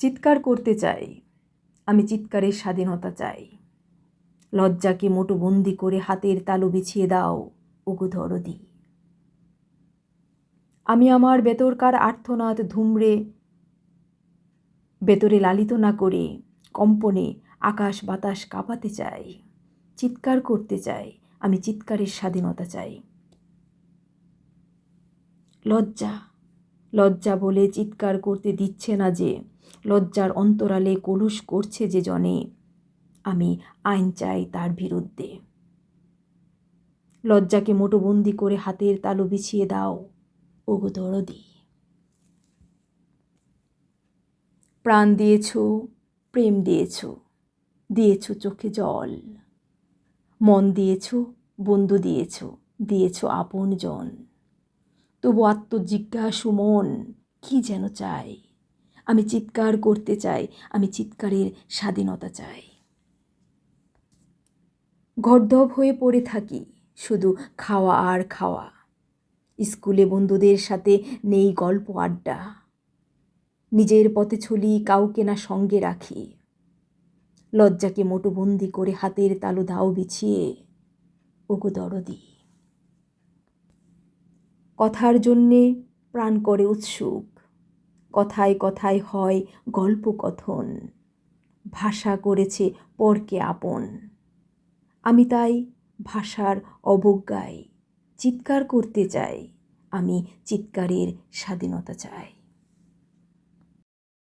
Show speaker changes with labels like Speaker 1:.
Speaker 1: চিৎকার করতে চাই। আমি চিৎকারের স্বাধীনতা চাই। লজ্জাকে মোটো বন্দি করে হাতের তালু বিছিয়ে দাও, ওগো দরদি আমি আমার বেতরকার আর্থনাদ ধুমড়ে বেতরে লালিত না করে কম্পনে আকাশ বাতাস কাঁপাতে চাই। চিৎকার করতে চাই, আমি চিৎকারের স্বাধীনতা চাই। লজ্জা লজ্জা বলে চিৎকার করতে দিচ্ছে না যে লজ্জার অন্তরালে কলুষ করছে যে জনে। আমি আইন চাই তার বিরুদ্ধে। লজ্জাকে মোটোবন্দি করে হাতের তালু বিছিয়ে দাও, ওগো দরদি। প্রাণ দিয়েছ, প্রেম দিয়েছ দিয়েছ চোখে জল। মন দিয়েছ, বন্ধু দিয়েছ দিয়েছ আপন জন তবু আত্মজিজ্ঞাসু মন, কি যেন চাই? আমি চিৎকার করতে চাই, আমি চিৎকারের স্বাধীনতা চাই। গর্দভ হয়ে পড়ে থাকি, শুধু খাওয়া আর খাওয়া। স্কুলে বন্ধুদের সাথে নেই গল্প আড্ডা। নিজের পথে ছলি কাউকে না সঙ্গে রাখি। লজ্জাকে মোটোবন্দি করে হাতের তালু দাও বিছিয়ে ওগো দরদি। কথার জন্যে প্রাণ করে উৎসুক। কথায় কথায় হয় গল্প কথন। ভাষা করেছে পরকে আপন। আমি তাই ভাষার অবজ্ঞায়। চিৎকার করতে চাই। আমি চিৎকারের স্বাধীনতা চাই।